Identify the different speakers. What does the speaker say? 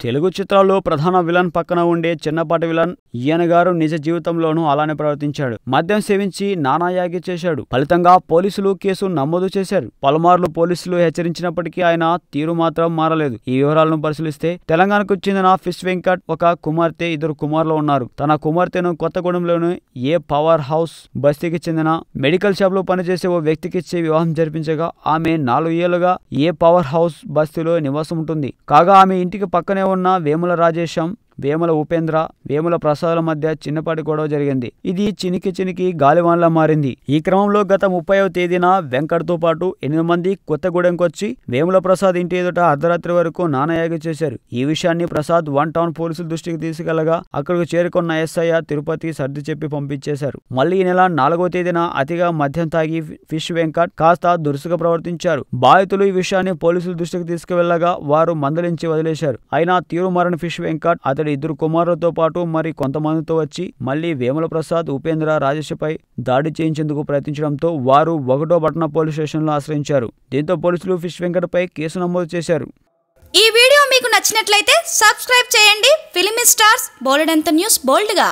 Speaker 1: తెలుగు చిత్రాల్లో ప్రధాన విలన్ పక్కన ఉండే చిన్నపాటి విలన్ ఈయన గారు నిజ జీవితంలోనూ అలానే ప్రవర్తించాడు. మద్యం సేవించి నానాయాగి చేశాడు. ఫలితంగా పోలీసులు కేసు నమోదు చేశారు. పలుమార్లు పోలీసులు హెచ్చరించినప్పటికీ ఆయన తీరు మాత్రం మారలేదు. ఈ వివరాలను పరిశీలిస్తే తెలంగాణకు చెందిన ఫిష్ వెంకట్ ఒక కుమార్తె ఇద్దరు కుమారులు ఉన్నారు. తన కుమార్తెను కొత్తగూడెంలోని ఏ పవర్ హౌస్ బస్తీకి చెందిన మెడికల్ షాప్లో పనిచేసే ఓ వ్యక్తికిచ్చే వివాహం జరిపించగా ఆమె నాలుగు ఏళ్ళుగా ఏ పవర్ హౌస్ బస్తీలో నివాసం ఉంటుంది. కాగా ఆమె ఇంటికి పక్కనే ఉన్న వేముల రాజేశం వేముల ఉపేంద్ర వేముల ప్రసాదుల మధ్య చిన్నపాటి గొడవ జరిగింది. ఇది చినికి చినికి గాలివాన్లా మారింది. ఈ క్రమంలో గత ముప్పైవ తేదీన వెంకట్తో పాటు ఎనిమిది మంది కొత్తగూడెంకొచ్చి వేముల ప్రసాద్ ఇంటి ఎదుట అర్ధరాత్రి వరకు నానయాగి చేశారు. ఈ విషయాన్ని ప్రసాద్ వన్ టౌన్ పోలీసుల దృష్టికి తీసుకెళ్ళగా అక్కడికి చేరుకున్న ఎస్ఐ తిరుపతి సర్ది చెప్పి పంపించేశారు. మళ్ళీ ఈ నెల నాలుగో తేదీన అతిగా మద్యం తాగి ఫిష్ వెంకట్ కాస్త దురుసుగా ప్రవర్తించారు. బాధితులు ఈ విషయాన్ని పోలీసుల దృష్టికి తీసుకువెళ్ళగా వారు మందలించి వదిలేశారు. అయినా తీరు ఫిష్ వెంకట్ అతడి ఇద్దరు కుమారులతో పాటు మరి కొంతమందితో వచ్చి మళ్ళీ వేముల ప్రసాద్ ఉపేంద్ర రాజేష్పై దాడి చేయించేందుకు ప్రయత్నించడంతో వారు ఒకటో పట్టణ పోలీస్ స్టేషన్లో ఆశ్రయించారు. దీంతో పోలీసులు ఫిష్ వెంకటపై కేసు నమోదు చేశారు.
Speaker 2: ఈ వీడియో మీకు నచ్చినట్లయితే సబ్స్క్రైబ్ చేయండి. Filmy stars bold news బోల్డ్గా.